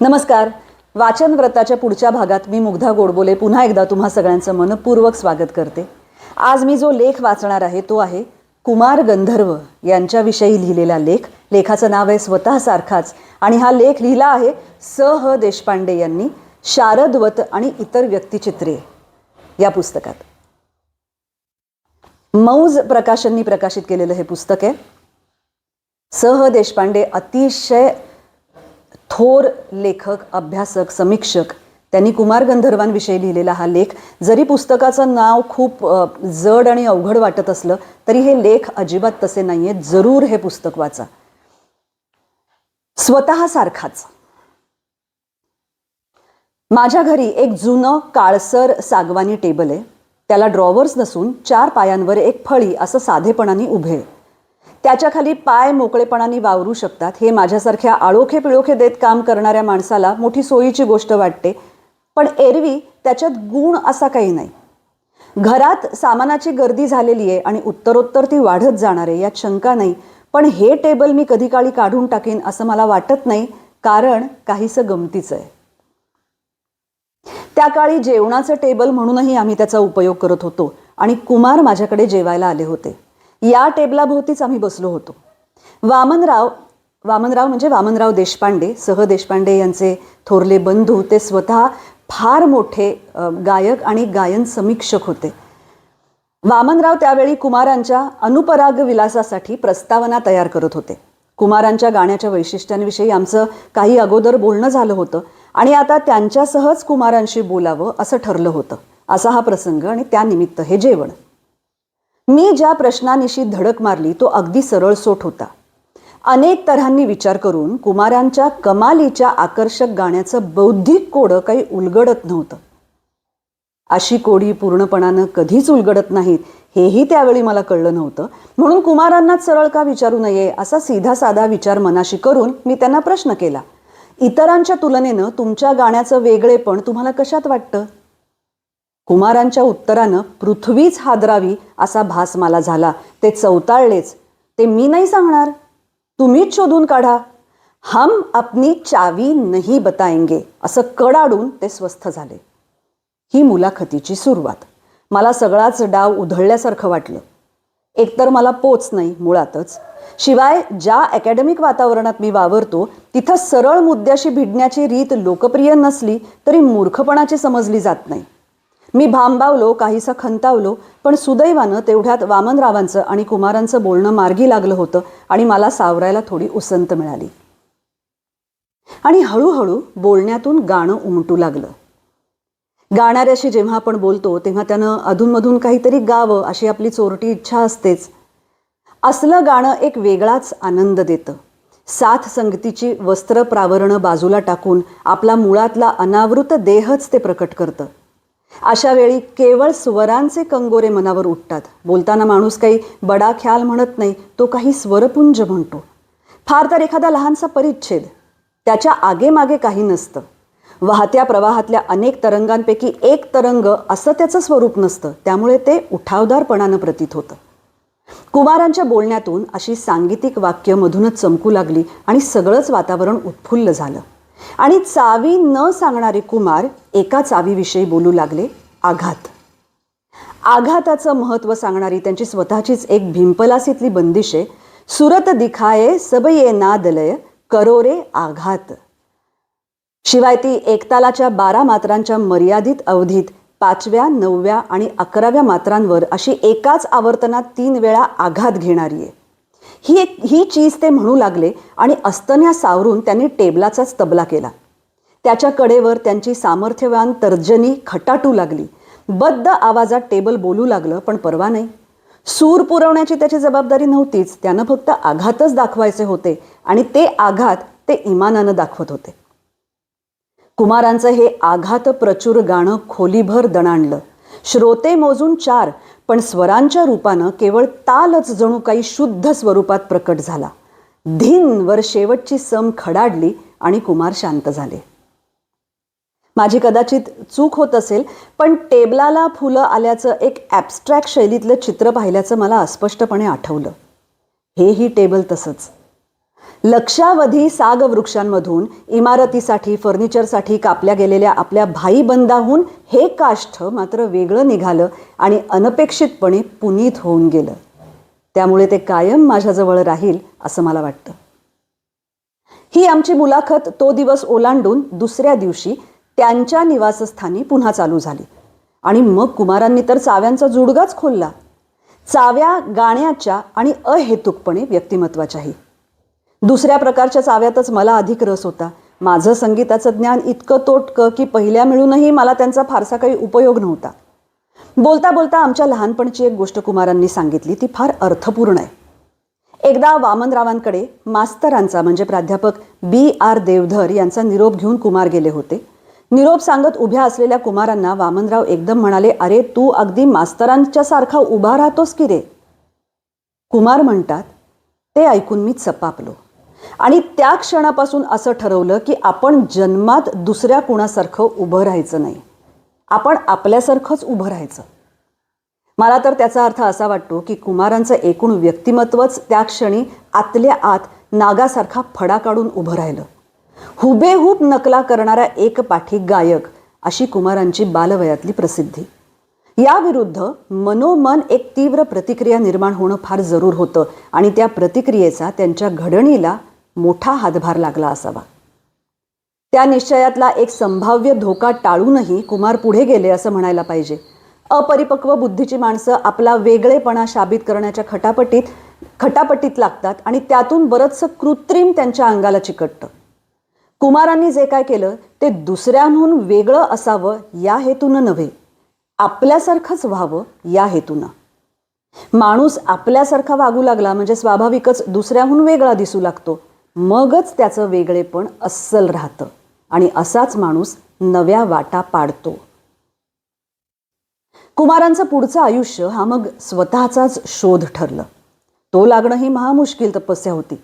नमस्कार. वाचन व्रताच्या पुढच्या भागात मी मुग्धा गोडबोले पुन्हा एकदा तुम्हा सगळ्यांचं मनपूर्वक स्वागत करते. आज मी जो लेख वाचणार आहे तो आहे कुमार गंधर्व यांच्याविषयी लिहिलेला लेख. लेखाचं नाव आहे स्वतःसारखाच आणि हा लेख लिहिला आहे स. ह. देशपांडे यांनी शारदवत आणि इतर व्यक्तिचित्रे या पुस्तकात. मौज प्रकाशननी प्रकाशित केलेलं हे पुस्तक आहे. स. ह. देशपांडे अतिशय थोर लेखक अभ्यासक समीक्षक. त्यांनी कुमार गंधर्वांविषयी लिहिलेला हा लेख जरी पुस्तकाचं नाव खूप जड आणि अवघड वाटत असलं तरी हे लेख अजिबात तसे नाही आहेत जरूर हे पुस्तक वाचा. स्वतःसारखाच माझ्या घरी एक जुनं काळसर सागवानी टेबल आहे. त्याला ड्रॉवर्स नसून चार पायांवर एक फळी असं साधेपणाने उभे आहे. त्याच्याखाली पाय मोकळेपणाने वावरू शकतात. हे माझ्यासारख्या आळोखे पिळोखे देत काम करणाऱ्या माणसाला मोठी सोयीची गोष्ट वाटते. पण एरवी त्याच्यात गुण असा काही नाही. घरात सामानाची गर्दी झालेली आहे आणि उत्तरोत्तर ती वाढत जाणार आहे यात शंका नाही. पण हे टेबल मी कधी काळी काढून टाकेन असं मला वाटत नाही कारण काहीसं गमतीचं आहे. त्या काळी जेवणाचं टेबल म्हणूनही आम्ही त्याचा उपयोग करत होतो आणि कुमार माझ्याकडे जेवायला आले होते. या टेबलाभोवतीच आम्ही बसलो होतो. वामनराव वामनराव म्हणजे वामनराव देशपांडे सह देशपांडे यांचे थोरले बंधू ते स्वतः फार मोठे गायक आणि गायन समीक्षक होते. वामनराव त्यावेळी कुमारांच्या अनुपराग विलासासाठी प्रस्तावना तयार करत होते. कुमारांच्या गाण्याच्या वैशिष्ट्यांविषयी आमचं काही अगोदर बोलणं झालं होतं आणि आता त्यांच्यासहच कुमारांशी बोलावं असं ठरलं होतं. असा हा प्रसंग आणि त्यानिमित्त हे जेवण. मी ज्या प्रश्नानिशी धडक मारली तो अगदी सरळसोट होता. अनेक तऱ्हांनी विचार करून कुमारांच्या कमालीच्या आकर्षक गाण्याचं बौद्धिक कोडं काही उलगडत नव्हतं. अशी कोडी पूर्णपणानं कधीच उलगडत नाहीत हेही त्यावेळी मला कळलं नव्हतं. म्हणून कुमारांनाच सरळ का विचारू नये असा सीधा साधा विचार मनाशी करून मी त्यांना प्रश्न केला. इतरांच्या तुलनेनं तुमच्या गाण्याचं वेगळेपण तुम्हाला कशात वाटतं? कुमारांच्या उत्तरानं पृथ्वीच हादरावी असा भास मला झाला. ते चौताळलेच. ते मी नाही सांगणार. तुम्हीच शोधून काढा. हम अपनी चावी नाही बताएंगे. असं कडाडून ते स्वस्थ झाले. ही मुलाखतीची सुरुवात. मला सगळाच डाव उधळल्यासारखं वाटलं. एकतर मला पोच नाही मुळातच. शिवाय ज्या अकॅडमिक वातावरणात मी वावरतो तिथं सरळ मुद्द्याशी भिडण्याची रीत लोकप्रिय नसली तरी मूर्खपणाची समजली जात नाही. मी भांबावलो काहीसा खंतावलो पण सुदैवानं तेवढ्यात वामनरावांचं आणि कुमारांचं बोलणं मार्गी लागलं होतं आणि मला सावरायला थोडी उसंत मिळाली. आणि हळूहळू बोलण्यातून गाणं उमटू लागलं. गाणाऱ्याशी जेव्हा आपण बोलतो तेव्हा त्यानं अधूनमधून काहीतरी गावं अशी आपली चोरटी इच्छा असतेच. असलं गाणं एक वेगळाच आनंद देतं. साथ संगतीची वस्त्र प्रावरणं बाजूला टाकून आपला मुळातला अनावृत देहच ते प्रकट करतं. अशा वेळी केवळ स्वरांचे कंगोरे मनावर उठतात. बोलताना माणूस काही बडा ख्याल म्हणत नाही तो काही स्वरपुंज म्हणतो. फार तर एखादा लहानसा परिच्छेद त्याच्या आगेमागे काही नसतं. वाहत्या प्रवाहातल्या अनेक तरंगांपैकी एक तरंग असं त्याचं स्वरूप नसतं त्यामुळे ते उठावदारपणानं प्रतीत होतं. कुमारांच्या बोलण्यातून अशी सांगीतिक वाक्य मधूनच चमकू लागली आणि सगळंच वातावरण उत्फुल्ल झालं. आणि चावी न सांगणारे कुमार एका चावीविषयी बोलू लागले आघात. आघाताचं महत्त्व सांगणारी त्यांची स्वतःचीच एक भीमपलासीतली बंदिश आहे. सुरत दिखाये सबये नादलय करोरे आघात. शिवाय ती एकतालाच्या बारा मात्रांच्या मर्यादित अवधीत पाचव्या नवव्या आणि अकराव्या मात्रांवर अशी एकाच आवर्तनात तीन वेळा आघात घेणारी आहे. ही एक ही चीज ते म्हणू लागले आणि अस्तन्या सावरून त्यांनी टेबलाचाच तबला केला. त्याच्या कडेवर त्यांची सामर्थ्यवान तर्जनी खटाटू लागली. बद्ध आवाजात टेबल बोलू लागलं पण परवा नाही. सूर पुरवण्याची त्याची जबाबदारी नव्हतीच. त्यानं फक्त आघातच दाखवायचे होते आणि ते आघात ते इमानानं दाखवत होते. कुमारांचं हे आघात प्रचूर गाणं खोलीभर दणाणलं. श्रोते मोजून चार पण स्वरांच्या रूपानं केवळ तालच जणू काही शुद्ध स्वरूपात प्रकट झाला. धीनवर शेवटची सम खडाडली आणि कुमार शांत झाले. माझी कदाचित चूक होत असेल पण टेबलाला फुलं आल्याचं एक ॲबस्ट्रॅक्ट शैलीतलं चित्र पाहिल्याचं मला अस्पष्टपणे आठवलं. हेही टेबल तसंच. लक्षावधी साग वृक्षांमधून इमारतीसाठी फर्निचरसाठी कापल्या गेलेल्या आपल्या भाईबंदाहून हे काष्ठ मात्र वेगळं निघालं आणि अनपेक्षितपणे पुनीत होऊन गेलं. त्यामुळे ते कायम माझ्याजवळ राहील असं मला वाटतं. ही आमची मुलाखत तो दिवस ओलांडून दुसऱ्या दिवशी त्यांच्या निवासस्थानी पुन्हा चालू झाली. आणि मग कुमारांनी तर चाव्यांचा जुडगाच खोलला. चाव्या गाण्याच्या आणि अहेतुकपणे व्यक्तिमत्वाच्याही. दुसऱ्या प्रकारच्या चाव्यातच मला अधिक रस होता. माझं संगीताचं ज्ञान इतकं तोटकं की पहिल्या मिळूनही मला त्यांचा फारसा काही उपयोग नव्हता. बोलता बोलता आमच्या लहानपणची एक गोष्ट कुमारांनी सांगितली ती फार अर्थपूर्ण आहे. एकदा वामनरावांकडे मास्तरांचा म्हणजे प्राध्यापक बी आर देवधर यांचा निरोप घेऊन कुमार गेले होते. निरोप सांगत उभ्या असलेल्या कुमारांना वामनराव एकदम म्हणाले अरे तू अगदी मास्तरांच्या सारखा उभा राहतोस की रे? कुमार म्हणतात ते ऐकून मी चपापलो. आणि त्या क्षणापासून असं ठरवलं की आपण जन्मात दुसऱ्या कुणासारखं उभं राहायचं नाही. आपण आपल्यासारखंच उभं राहायचं. मला तर त्याचा अर्थ असा वाटतो की कुमारांचं एकूण व्यक्तिमत्वच त्या क्षणी आतल्या आत नागासारखा फडा काढून उभं राहिलं. हुबेहूब नकला करणारा एक पाठी गायक अशी कुमारांची बालवयातली प्रसिद्धी. याविरुद्ध मनोमन एक तीव्र प्रतिक्रिया निर्माण होणं फार जरूर होतं आणि त्या प्रतिक्रियेचा त्यांच्या घडणीला मोठा हातभार लागला असावा. त्या निश्चयातला एक संभाव्य धोका टाळूनही कुमार पुढे गेले असं म्हणायला पाहिजे. अपरिपक्व बुद्धीची माणसं आपला वेगळेपणा शाबित करण्याच्या खटापटीत खटापटीत लागतात आणि त्यातून बरंचसं कृत्रिम त्यांच्या अंगाला चिकटतं. कुमारांनी जे काय केलं ते दुसऱ्यांहून वेगळं असावं या हेतूनं नव्हे. आपल्यासारखंच व्हावं या हेतूनं. माणूस आपल्यासारखा वागू लागला म्हणजे स्वाभाविकच दुसऱ्याहून वेगळा दिसू लागतो. मगच त्याचं वेगळेपण अस्सल राहतं आणि असाच माणूस नव्या वाटा पाडतो. कुमारांचं पुढचं आयुष्य हा मग स्वतःचाच शोध ठरलं. तो लागणं ही महामुश्किल तपस्या होती.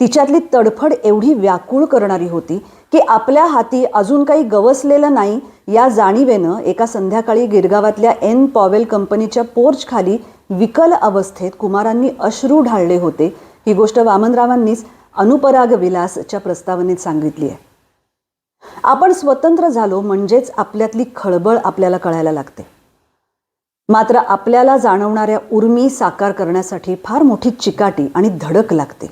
तिच्यातली तडफड एवढी व्याकुळ करणारी होती की आपल्या हाती अजून काही गवसलेलं नाही या जाणीवेनं एका संध्याकाळी गिरगावातल्या एन पॉवेल कंपनीच्या पोर्च खाली विकल अवस्थेत कुमारांनी अश्रू ढाळले होते. ही गोष्ट वामनरावांनीच अनुपराग विलासच्या प्रस्तावनेत सांगितली आहे. आपण स्वतंत्र झालो म्हणजेच आपल्यातली खळबळ आपल्याला कळायला लागते. मात्र आपल्याला जाणवणाऱ्या उर्मी साकार करण्यासाठी फार मोठी चिकाटी आणि धडक लागते.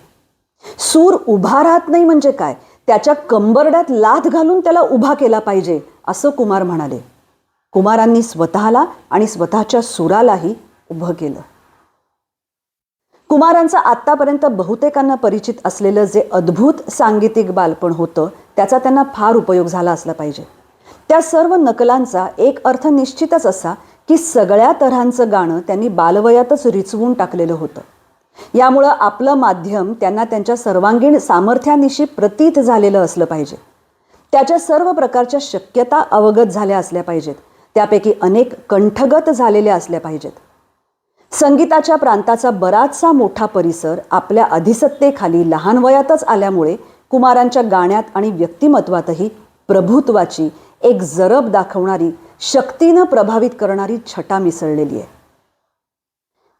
सूर उभा राहत नाही म्हणजे काय? त्याच्या कंबरड्यात लाथ घालून त्याला उभा केला पाहिजे असं कुमार म्हणाले. कुमारांनी स्वतःला आणि स्वतःच्या सुरालाही उभं केलं. कुमारांचं आत्तापर्यंत बहुतेकांना परिचित असलेलं जे अद्भुत सांगीतिक बालपण होतं त्याचा त्यांना फार उपयोग झाला असला पाहिजे. त्या सर्व नकलांचा एक अर्थ निश्चितच असा की सगळ्या तऱ्हांचं गाणं त्यांनी बालवयातच रिचवून टाकलेलं होतं. यामुळं आपलं माध्यम त्यांना त्यांच्या सर्वांगीण सामर्थ्यानिशी प्रतीत झालेलं असलं पाहिजे. त्याच्या सर्व प्रकारच्या शक्यता अवगत झाल्या असल्या पाहिजेत. त्यापैकी अनेक कंठगत झालेल्या असल्या पाहिजेत. संगीताच्या प्रांताचा बराचसा मोठा परिसर आपल्या अधिसत्तेखाली लहान वयातच आल्यामुळे कुमारांच्या गाण्यात आणि व्यक्तिमत्वातही प्रभुत्वाची एक जरब दाखवणारी शक्तीनं प्रभावित करणारी छटा मिसळलेली आहे.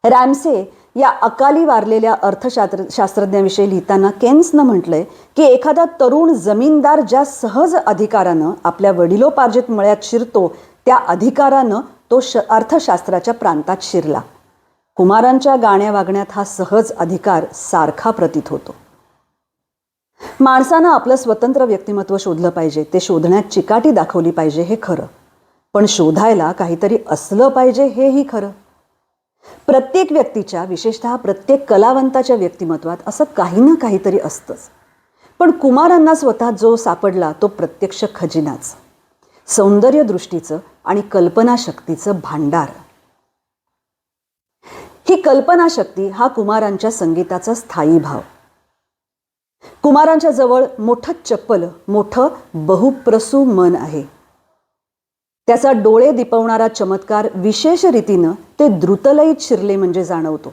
रॅमसे या अकाली वारलेल्या अर्थशास्त्र शास्त्रज्ञाविषयी लिहिताना केन्सनं म्हटलंय की एखादा तरुण जमीनदार ज्या सहज अधिकारानं आपल्या वडिलोपार्जित मळ्यात शिरतो त्या अधिकारानं तो श अर्थशास्त्राच्या प्रांतात शिरला. कुमारांच्या गाण्या वागण्यात हा सहज अधिकार सारखा प्रतीत होतो. माणसानं आपलं स्वतंत्र व्यक्तिमत्व शोधलं पाहिजे ते शोधण्यात चिकाटी दाखवली पाहिजे हे खरं. पण शोधायला काहीतरी असलं पाहिजे हेही खरं. प्रत्येक व्यक्तीच्या विशेषतः प्रत्येक कलावंताच्या व्यक्तिमत्वात असं काही ना काहीतरी असतंच. पण कुमारांना स्वतः जो सापडला तो प्रत्यक्ष खजिनाच. सौंदर्यदृष्टीचं आणि कल्पनाशक्तीचं भांडार. ही कल्पनाशक्ती हा कुमारांच्या संगीताचा स्थायी भाव. कुमारांच्या जवळ मोठं चप्पल मोठं बहुप्रसू मन आहे. त्याचा डोळे दिपवणारा चमत्कार विशेष रीतीनं ते द्रुतलयीत शिरले म्हणजे जाणवतो.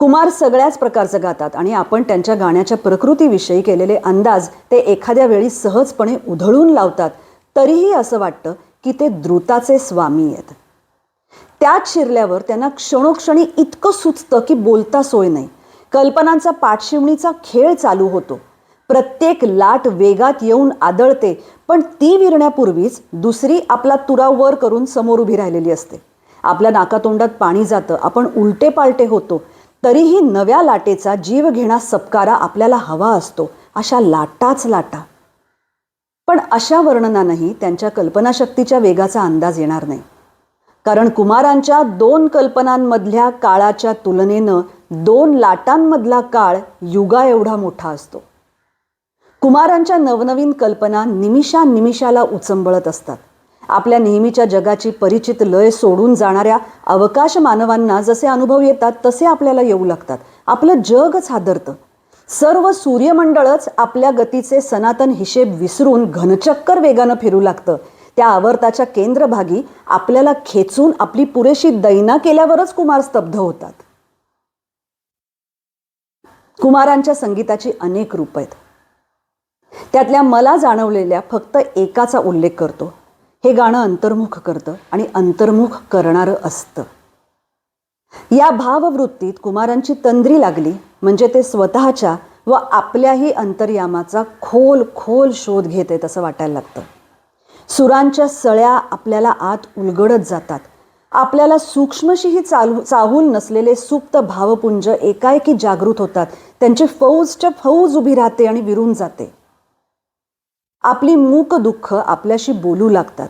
कुमार सगळ्याच प्रकारचं गातात आणि आपण त्यांच्या गाण्याच्या प्रकृतीविषयी केलेले अंदाज ते एखाद्या वेळी सहजपणे उधळून लावतात तरीही असं वाटतं की ते द्रुताचे स्वामी आहेत. त्यात शिरल्यावर त्यांना क्षणोक्षणी इतकं सुचतं की बोलता सोय नाही. कल्पनांचा पाठशिवणीचा खेळ चालू होतो. प्रत्येक लाट वेगात येऊन आदळते पण ती विरण्यापूर्वीच दुसरी आपला तुरा वर करून समोर उभी राहिलेली असते. आपल्या नाकातोंडात पाणी जातं आपण उलटे पालटे होतो. तरीही नव्या लाटेचा जीव घेणा सपकारा आपल्याला हवा असतो अशा लाटाच लाटा. पण अशा वर्णनानंही त्यांच्या कल्पनाशक्तीच्या वेगाचा अंदाज येणार नाही. कारण कुमारांच्या दोन कल्पनांमधल्या काळाच्या तुलनेनं दोन लाटांमधला काळ युगा एवढा मोठा असतो. कुमारांच्या नवनवीन कल्पना निमिषा निमिषाला उचंबळत असतात. आपल्या नेहमीच्या जगाची परिचित लय सोडून जाणाऱ्या अवकाश मानवांना जसे अनुभव येतात तसे आपल्याला येऊ लागतात. आपलं जगच हादरतं सर्व सूर्यमंडळच आपल्या गतीचे सनातन हिशेब विसरून घनचक्कर वेगानं फिरू लागतं. त्या आवर्ताच्या केंद्रभागी आपल्याला खेचून आपली पुरेशी दैना केल्यावरच कुमार स्तब्ध होतात. कुमारांच्या संगीताची अनेक रूप आहेत. त्यातल्या मला जाणवलेल्या फक्त एकाचा उल्लेख करतो. हे गाणं अंतर्मुख करतं आणि अंतर्मुख करणारं असतं. या भाववृत्तीत कुमारांची तंद्री लागली म्हणजे ते स्वतःच्या व आपल्याही अंतर्यामाचा खोल खोल शोध घेत आहेत असं वाटायला लागतं. सुरांच्या सळ्या आपल्याला आत उलगडत जातात. आपल्याला सूक्ष्मशीही चालू चाहूल नसलेले सुप्त भावपुंज एकाएकी जागृत होतात. त्यांची फौजच्या फौज उभी राहते आणि विरून जाते. आपली मूक दुःख आपल्याशी बोलू लागतात.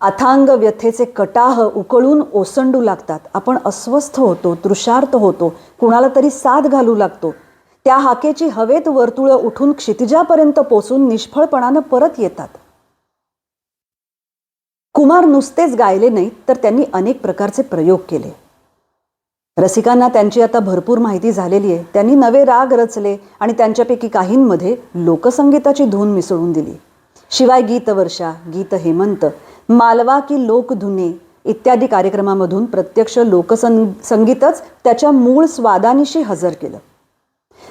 अथांग व्यथेचे कटाह उकळून ओसंडू लागतात. आपण अस्वस्थ होतो तृषार्थ होतो कुणाला तरी साथ घालू लागतो. त्या हाकेची हवेत वर्तुळं उठून क्षितिजापर्यंत पोचून निष्फळपणानं परत येतात. कुमार नुसतेच गायले नाहीत तर त्यांनी अनेक प्रकारचे प्रयोग केले. रसिकांना त्यांची आता भरपूर माहिती झालेली आहे. त्यांनी नवे राग रचले आणि त्यांच्यापैकी काहींमध्ये लोकसंगीताची धून मिसळून दिली. शिवाय गीतवर्षा गीत हेमंत मालवा की लोकधुने इत्यादी कार्यक्रमामधून प्रत्यक्ष लोकसं संगीतच त्याच्या मूळ स्वादानिशी हजर केलं.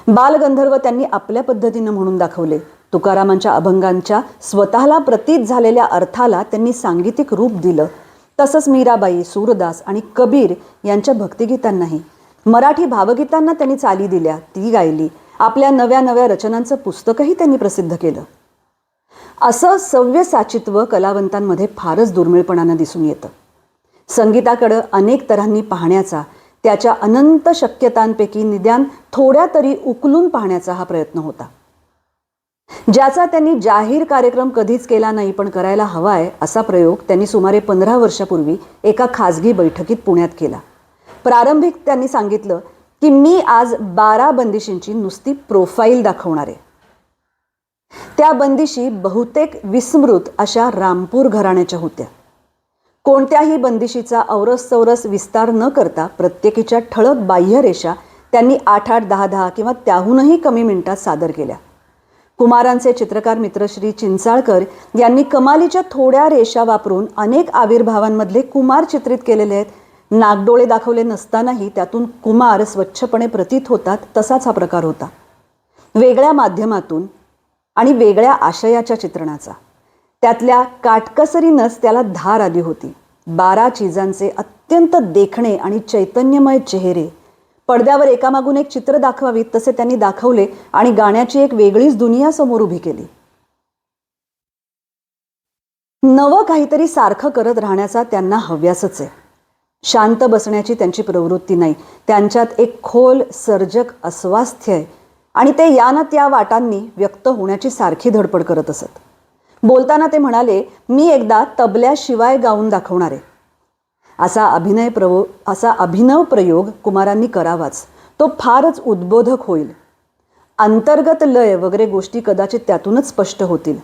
बालगंधर्व त्यांनी आपल्या पद्धतीनं म्हणून दाखवले. तुकारामांच्या अभंगांच्या स्वतःला प्रतीत झालेल्या अर्थाला त्यांनी सांगीतिक रूप दिलं. तसंच मीराबाई सूरदास आणि कबीर यांच्या भक्तिगीतांनाही. मराठी भावगीतांना त्यांनी चाली दिल्या ती गायली. आपल्या नव्या नव्या रचनांचं पुस्तकही त्यांनी प्रसिद्ध केलं. असं सव्य साचित्व कलावंतांमध्ये फारच दुर्मिळपणानं दिसून येतं. संगीताकडं अनेक तऱ्हांनी पाहण्याचा त्याच्या अनंत शक्यतांपैकी निदान थोड्या तरी उकलून पाहण्याचा हा प्रयत्न होता. ज्याचा त्यांनी जाहीर कार्यक्रम कधीच केला नाही पण करायला हवाय असा प्रयोग त्यांनी सुमारे पंधरा वर्षापूर्वी एका खाजगी बैठकीत पुण्यात केला. प्रारंभिक त्यांनी सांगितलं की मी आज बारा बंदिशींची नुसती प्रोफाईल दाखवणार आहे. त्या बंदिशी बहुतेक विस्मृत अशा रामपूर घराण्याच्या होत्या. कोणत्याही बंदिशीचा औरस चौरस विस्तार न करता प्रत्येकीच्या ठळक बाह्यरेषा त्यांनी आठ आठ दहा दहा किंवा त्याहूनही कमी मिनिटात सादर केल्या. कुमारांचे चित्रकार मित्र श्री चिंचाळकर यांनी कमालीच्या थोड्या रेषा वापरून अनेक आविर्भावांमधले कुमार चित्रित केलेले आहेत. नागडोळे दाखवले नसतानाही त्यातून कुमार स्वच्छपणे प्रतीत होतात तसाच हा प्रकार होता. वेगळ्या माध्यमातून आणि वेगळ्या आशयाच्या चित्रणाचा. त्यातल्या काटकसरीनंच त्याला धार आली होती. बारा चिजांचे अत्यंत देखणे आणि चैतन्यमय चेहरे पडद्यावर एकामागून एक चित्र दाखवावीत तसे त्यांनी दाखवले आणि गाण्याची एक वेगळीच दुनिया समोर उभी केली. नवं काहीतरी सारखं करत राहण्याचा त्यांना हव्यासच आहे. शांत बसण्याची त्यांची प्रवृत्ती नाही. त्यांच्यात एक खोल सर्जक अस्वास्थ्य आहे. आणि ते या ना त्या वाटांनी व्यक्त होण्याची सारखी धडपड करत असत. बोलताना ते म्हणाले मी एकदा तबल्याशिवाय गाऊन दाखवणार आहे. असा अभिनय प्रवो असा अभिनव प्रयोग कुमारांनी करावाच. तो फारच उद्बोधक होईल. अंतर्गत लय वगैरे गोष्टी कदाचित त्यातूनच स्पष्ट होतील.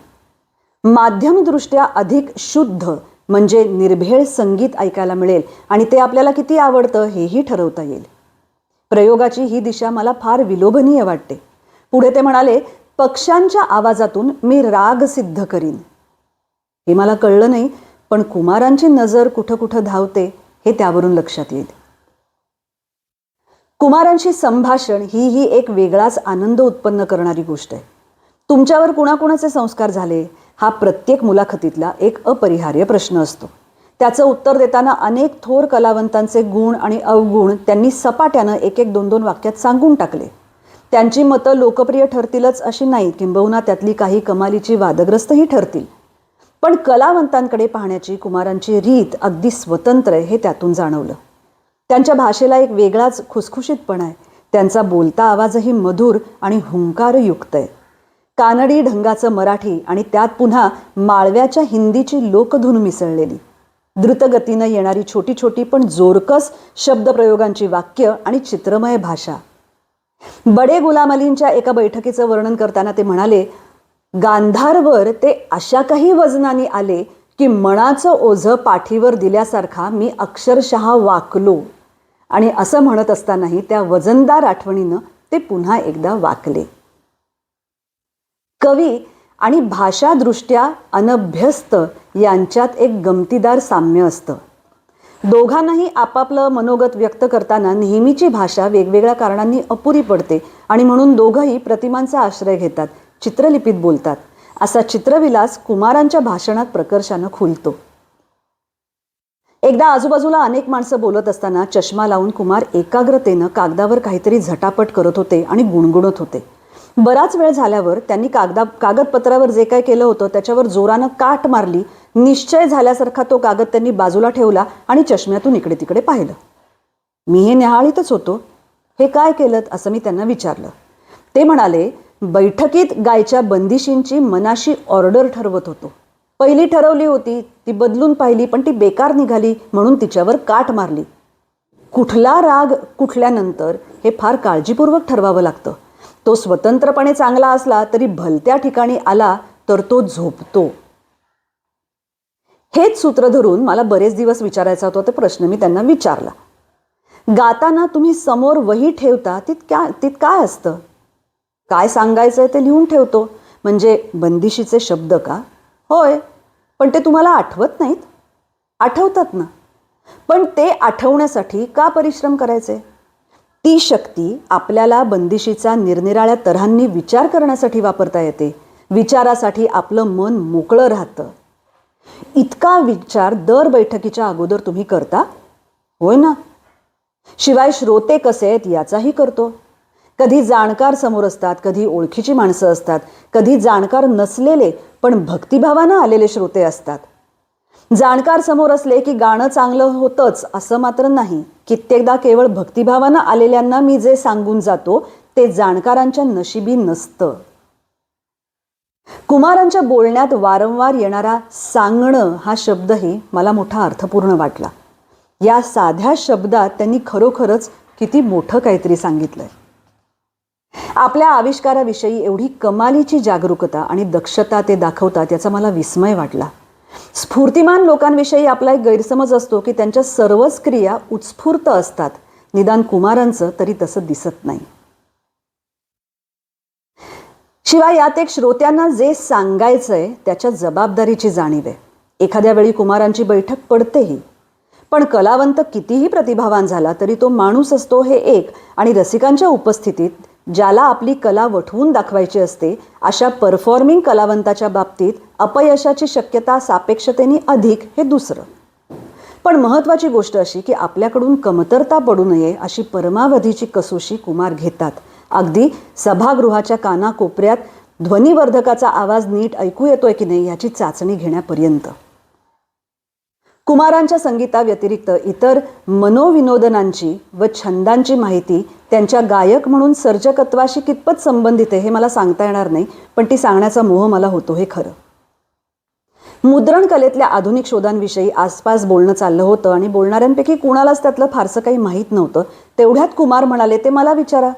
माध्यमदृष्ट्या अधिक शुद्ध म्हणजे निर्भेळ संगीत ऐकायला मिळेल आणि ते आपल्याला किती आवडतं हेही ठरवता येईल. प्रयोगाची ही दिशा मला फार विलोभनीय वाटते. पुढे ते म्हणाले पक्ष्यांच्या आवाजातून मी राग सिद्ध करीन. हे मला कळलं नाही पण कुमारांची नजर कुठं कुठं धावते हे त्यावरून लक्षात येईल. कुमारांशी संभाषण ही ही एक वेगळाच आनंद उत्पन्न करणारी गोष्ट आहे. तुमच्यावर कुणाकुणाचे संस्कार झाले हा प्रत्येक मुलाखतीतला एक अपरिहार्य प्रश्न असतो. त्याचं उत्तर देताना अनेक थोर कलावंतांचे गुण आणि अवगुण त्यांनी सपाट्यानं एक एक दोन दोन वाक्यात सांगून टाकले. त्यांची मतं लोकप्रिय ठरतीलच अशी नाही किंबहुना त्यातली काही कमालीची वादग्रस्तही ठरतील. पण कलावंतांकडे पाहण्याची कुमारांची रीत अगदी स्वतंत्र आहे हे त्यातून जाणवलं. त्यांच्या भाषेला एक वेगळाच खुसखुशीतपणा आहे. त्यांचा बोलता आवाजही मधुर आणि हुंकारयुक्त आहे. कानडी ढंगाचं मराठी आणि त्यात पुन्हा माळव्याच्या हिंदीची लोकधून मिसळलेली. द्रुतगतीनं येणारी छोटी छोटी पण जोरकस शब्दप्रयोगांची वाक्य आणि चित्रमय भाषा. बडे गुलाम अलींच्या एका बैठकीचं वर्णन करताना ते म्हणाले गांधारवर ते अशा काही वजनाने आले की मनाचं ओझं पाठीवर दिल्यासारखा मी अक्षरशः वाकलो. आणि असं म्हणत असतानाही त्या वजनदार आठवणीनं ते पुन्हा एकदा वाकले. कवी आणि भाषादृष्ट्या अनभ्यस्त यांच्यात एक गमतीदार साम्य असतं. दोघांनाही आपापलं मनोगत व्यक्त करताना नेहमीची भाषा वेगवेगळ्या कारणांनी अपुरी पडते आणि म्हणून दोघंही प्रतिमांचा आश्रय घेतात. चित्रलिपीत बोलतात. असा चित्रविलास कुमारांच्या भाषणात प्रकर्षानं खुलतो. एकदा आजूबाजूला अनेक माणसं बोलत असताना चष्मा लावून कुमार एकाग्रतेनं कागदावर काहीतरी झटापट करत होते आणि गुणगुणत होते. बराच वेळ झाल्यावर त्यांनी कागदा कागदपत्रावर जे काय केलं होतं त्याच्यावर जोरानं काट मारली निश्चय झाल्यासारखा तो कागद त्यांनी बाजूला ठेवला आणि चष्म्यातून इकडे तिकडे पाहिलं. मी हे निहाळीतच होतो. हे काय केलं असं मी त्यांना विचारलं. ते म्हणाले बैठकीत गायच्या बंदिशींची मनाशी ऑर्डर ठरवत होतो. पहिली ठरवली होती ती बदलून पाहिली पण ती बेकार निघाली म्हणून तिच्यावर काट मारली. कुठला राग कुठल्यानंतर हे फार काळजीपूर्वक ठरवावं लागतं. तो स्वतंत्रपणे चांगला असला तरी भलत्या ठिकाणी आला तर तो झोपतो. हेच सूत्र धरून मला बरेच दिवस विचारायचा होता तो प्रश्न मी त्यांना विचारला. गाताना तुम्ही समोर वही ठेवता तित काय तित काय असतं? काय सांगायचं आहे ते लिहून ठेवतो. म्हणजे बंदिशीचे शब्द का? होय पण ते तुम्हाला आठवत नाहीत? आठवतात ना. पण ते आठवण्यासाठी का परिश्रम करायचे? ती शक्ती आपल्याला बंदिशीचा निरनिराळ्या तऱ्हांनी विचार करण्यासाठी वापरता येते. विचारासाठी आपलं मन मोकळं राहतं. इतका विचार दर बैठकीच्या अगोदर तुम्ही करता? होय ना. शिवाय श्रोते कसे आहेत याचाही करतो. कधी जाणकार समोर असतात कधी ओळखीची माणसं असतात कधी जाणकार नसलेले पण भक्तिभावानं आलेले श्रोते असतात. जाणकार समोर असले की गाणं चांगलं होतंच असं मात्र नाही. कित्येकदा केवळ भक्तिभावानं आलेल्यांना मी जे सांगून जातो ते जाणकारांच्या नशिबी नसतं. कुमारांच्या बोलण्यात वारंवार येणारा सांगणं हा शब्दही मला मोठा अर्थपूर्ण वाटला. या साध्या शब्दात त्यांनी खरोखरच किती मोठं काहीतरी सांगितलंय. आपल्या आविष्काराविषयी एवढी कमालीची जागरूकता आणि दक्षता ते दाखवतात याचा मला विस्मय वाटला. स्फूर्तिमान लोकांविषयी आपला एक गैरसमज असतो की त्यांच्या सर्वच क्रिया उत्स्फूर्त असतात. निदान कुमारांचं तरी तसं दिसत नाही. शिवाय यात एक श्रोत्यांना जे सांगायचंय त्याच्या जबाबदारीची जाणीव आहे. एखाद्या वेळी कुमारांची बैठक पडतेही. पण कलावंत कितीही प्रतिभावान झाला तरी तो माणूस असतो हे एक आणि रसिकांच्या उपस्थितीत ज्याला आपली कला वठवून दाखवायची असते अशा परफॉर्मिंग कलावंताच्या बाबतीत अपयशाची शक्यता सापेक्षतेने अधिक हे दुसरं. पण महत्त्वाची गोष्ट अशी की आपल्याकडून कमतरता पडू नये अशी परमावधीची कसोशी कुमार घेतात. अगदी सभागृहाच्या कानाकोपऱ्यात ध्वनिवर्धकाचा आवाज नीट ऐकू येतोय की नाही याची चाचणी घेण्यापर्यंत. कुमारांच्या संगीताव्यतिरिक्त इतर मनोविनोदनांची व छंदांची माहिती त्यांच्या गायक म्हणून सर्जकत्वाशी कितपत संबंधित आहे हे मला सांगता येणार नाही पण ती सांगण्याचा मोह मला होतो हे खरं. मुद्रण कलेतल्या आधुनिक शोधांविषयी आसपास बोलणं चाललं होतं आणि बोलणाऱ्यांपैकी कुणालाच त्यातलं फारसं काही माहीत नव्हतं. तेवढ्यात कुमार म्हणाले ते मला विचारा.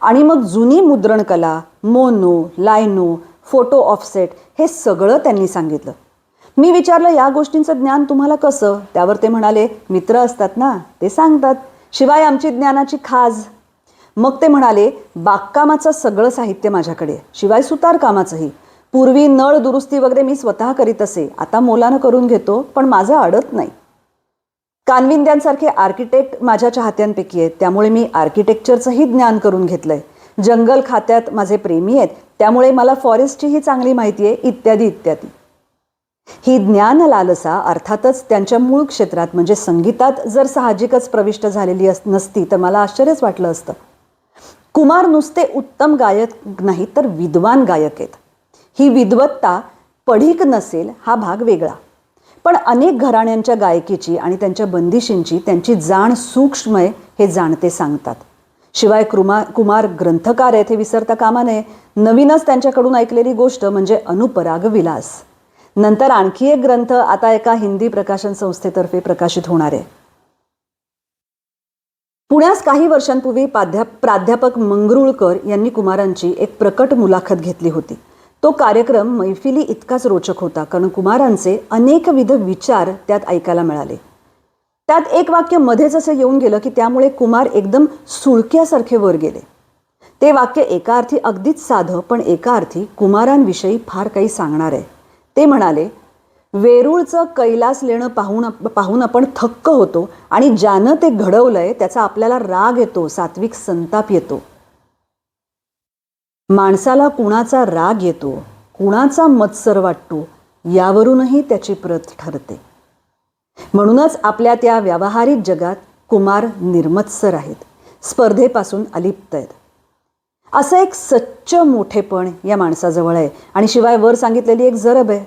आणि मग जुनी मुद्रणकला मोनो लायनो फोटो ऑफसेट हे सगळं त्यांनी सांगितलं. मी विचारलं या गोष्टींचं ज्ञान तुम्हाला कसं? त्यावर ते म्हणाले मित्र असतात ना ते सांगतात. शिवाय आमची ज्ञानाची खाज. मग ते म्हणाले बागकामाचं सगळं साहित्य माझ्याकडे शिवाय सुतारकामाचंही. पूर्वी नळ दुरुस्ती वगैरे मी स्वतः करीत असे. आता मोलानं करून घेतो पण माझं अडत नाही. कानविंद्यांसारखे आर्किटेक्ट माझ्या चाहत्यांपैकी आहेत. त्यामुळे मी आर्किटेक्चरचंही ज्ञान करून घेतलंय. जंगल खात्यात माझे प्रेमी आहेत. त्यामुळे मला फॉरेस्टचीही चांगली माहिती आहे. इत्यादी इत्यादी. ही ज्ञान लालसा अर्थातच त्यांच्या मूळ क्षेत्रात म्हणजे संगीतात जर साहजिकच प्रविष्ट झालेली अस नसती तर मला आश्चर्यच वाटलं असतं. कुमार नुसते उत्तम गायक नाही तर विद्वान गायक आहेत. ही विद्वत्ता पढीक नसेल हा भाग वेगळा. पण अनेक घराण्यांच्या गायकीची आणि त्यांच्या बंदिशींची त्यांची जाण सूक्ष्म आहे हे जाणते सांगतात. शिवाय कुमा कुमार ग्रंथकार आहेत हे विसरता कामा नये. नवीनच त्यांच्याकडून ऐकलेली गोष्ट म्हणजे अनुपराग विलास. नंतर आणखी एक ग्रंथ आता एका हिंदी प्रकाशन संस्थेतर्फे प्रकाशित होणार आहे. पुण्यास काही वर्षांपूर्वी प्राध्यापक मंगरुळकर यांनी कुमारांची एक प्रकट मुलाखत घेतली होती. तो कार्यक्रम मैफिली इतकाच रोचक होता कारण कुमारांचे अनेकविध विचार त्यात ऐकायला मिळाले. त्यात एक वाक्य मध्येच असं येऊन गेलं की त्यामुळे कुमार एकदम सुळक्यासारखे वर गेले. ते वाक्य एका अर्थी अगदीच साधं पण एका अर्थी कुमारांविषयी फार काही सांगणार आहे. ते म्हणाले वेरूळचं कैलास लेणं पाहून पाहून आपण थक्क होतो आणि ज्यानं ते घडवलंय त्याचा आपल्याला राग येतो सात्विक संताप येतो. माणसाला कुणाचा राग येतो कुणाचा मत्सर वाटतो यावरूनही त्याची प्रत ठरते. म्हणूनच आपल्या त्या व्यावहारिक जगात कुमार निर्मत्सर आहेत स्पर्धेपासून अलिप्त आहेत. असं एक सच्च मोठेपण या माणसाजवळ आहे. आणि शिवाय वर सांगितलेली एक जरब आहे.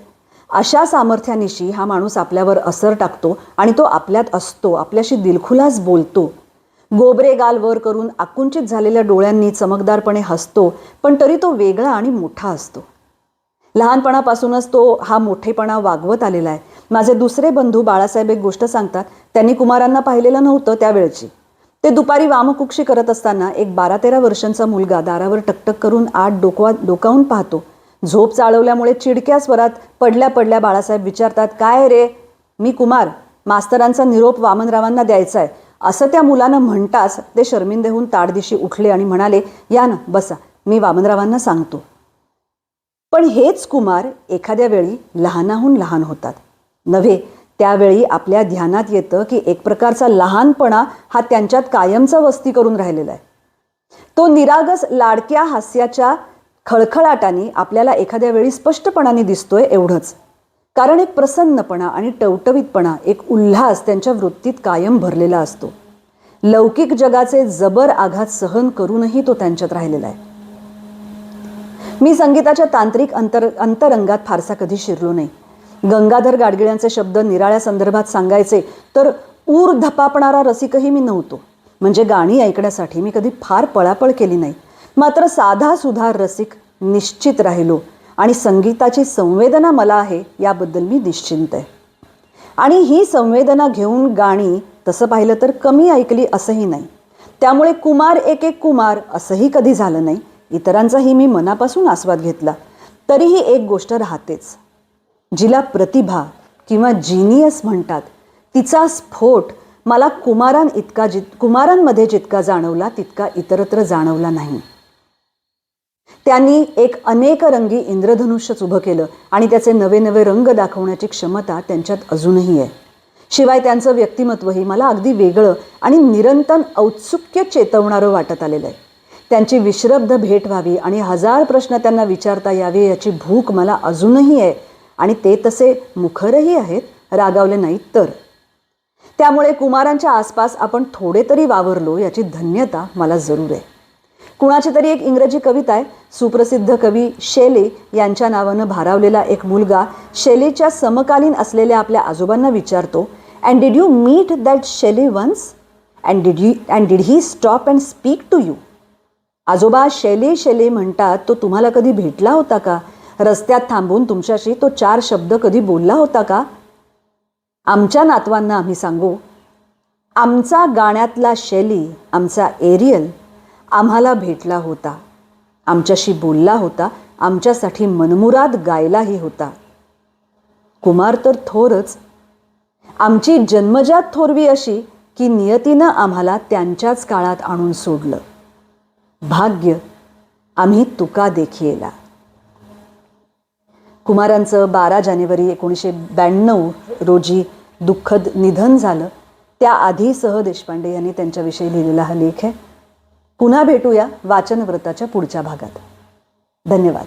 अशा सामर्थ्यानिशी हा माणूस आपल्यावर असर टाकतो आणि तो आपल्यात असतो आपल्याशी दिलखुलास बोलतो. गोबरे गाल वर करून आकुंचित झालेल्या डोळ्यांनी चमकदारपणे हसतो पण तरी तो वेगळा आणि मोठा असतो. लहानपणापासूनच तो हा मोठेपणा वागवत आलेला आहे. माझे दुसरे बंधू बाळासाहेब एक गोष्ट सांगतात त्यांनी कुमारांना पाहिलेलं नव्हतं त्यावेळची. ते दुपारी वामकुक्षी करत असताना एक बारा तेरा वर्षांचा मुलगा दारावर टकटक करून आत डोकवा डोकावून पाहतो. झोप चाळवल्यामुळे चिडक्या स्वरात पडल्या पडल्या बाळासाहेब विचारतात काय रे? मी कुमार. मास्तरांचा निरोप वामनरावांना द्यायचा आहे असं त्या मुलानं म्हणताच ते शर्मिंदेहून ताडदिशी उठले आणि म्हणाले या ना बसा. मी वामनरावांना सांगतो. पण हेच कुमार एखाद्या वेळी लहानाहून लहान होतात. नव्हे त्यावेळी आपल्या ध्यानात येतं की एक प्रकारचा लहानपणा हा त्यांच्यात कायमचा वस्ती करून राहिलेला आहे. तो निरागस लाडक्या हास्याच्या खळखळाटाने आपल्याला एखाद्या वेळी स्पष्टपणाने दिसतोय एवढंच. कारण एक प्रसन्नपणा आणि टवटवीतपणा एक उल्हास त्यांच्या वृत्तीत कायम भरलेला असतो. लौकिक जगाचे जबर आघात सहन करूनही तो त्यांच्यात राहिलेला आहे. मी संगीताच्या तांत्रिक अंतर अंतरंगात फारसा कधी शिरलो नाही. गंगाधर गाडगिळ्यांचे शब्द निराळ्या संदर्भात सांगायचे तर ऊर धपापणारा रसिकही मी नव्हतो. म्हणजे गाणी ऐकण्यासाठी मी कधी फार पळापळ केली नाही. मात्र साधा सुधार रसिक निश्चित राहिलो आणि संगीताची संवेदना मला आहे याबद्दल मी निश्चिंत आहे. आणि ही संवेदना घेऊन गाणी तसं पाहिलं तर कमी ऐकली असंही नाही. त्यामुळे कुमार एक एक कुमार असंही कधी झालं नाही. इतरांचाही मी मनापासून आस्वाद घेतला. तरीही एक गोष्ट राहतेच. जिला प्रतिभा किंवा जिनियस म्हणतात. तिचा स्फोट मला कुमारां इतका जित कुमारांमध्ये जितका जाणवला तितका इतरत्र जाणवला नाही. त्यांनी एक अनेक रंगी इंद्रधनुष्यच उभं केलं आणि त्याचे नवे नवे रंग दाखवण्याची क्षमता त्यांच्यात अजूनही आहे. शिवाय त्यांचं व्यक्तिमत्वही मला अगदी वेगळं आणि निरंतर औत्सुक्य चेतवणारं वाटत आलेलं आहे. त्यांची विश्रब्ध भेट व्हावी आणि हजार प्रश्न त्यांना विचारता यावे याची भूक मला अजूनही आहे. आणि ते तसे मुखरही आहेत रागावले नाहीत तर. त्यामुळे कुमारांच्या आसपास आपण थोडे तरी वावरलो याची धन्यता मला जरूर आहे. कुणाची तरी एक इंग्रजी कविता आहे सुप्रसिद्ध कवी शेले यांच्या नावानं भारावलेला एक मुलगा शेलेच्या समकालीन असलेल्या आपल्या आजोबांना विचारतो and did you meet that Shelley once and did you and did he stop and speak to you आजोबा शेले शेले म्हणतात तो तुम्हाला कधी भेटला होता का? रस्त्यात थांबून तुमच्याशी तो चार शब्द कधी बोलला होता का? आमच्या नातवांना आम्ही सांगू आमचा गाण्यातला शैली आमचा एरियल आम्हाला भेटला होता. आमच्याशी बोलला होता आमच्यासाठी मनमुराद गायलाही होता. कुमार तर थोरच. आमची जन्मजात थोरवी अशी की नियतीनं आम्हाला त्यांच्याच काळात आणून सोडलं. भाग्य आम्ही तुका देखियेला. कुमारांचं बारा जानेवारी एकोणीसशे ब्याण्णव रोजी दुःखद निधन झालं. त्याआधी सह देशपांडे यांनी त्यांच्याविषयी लिहिलेला हा लेख आहे. पुन्हा भेटूया वाचनव्रताच्या पुढच्या भागात. धन्यवाद.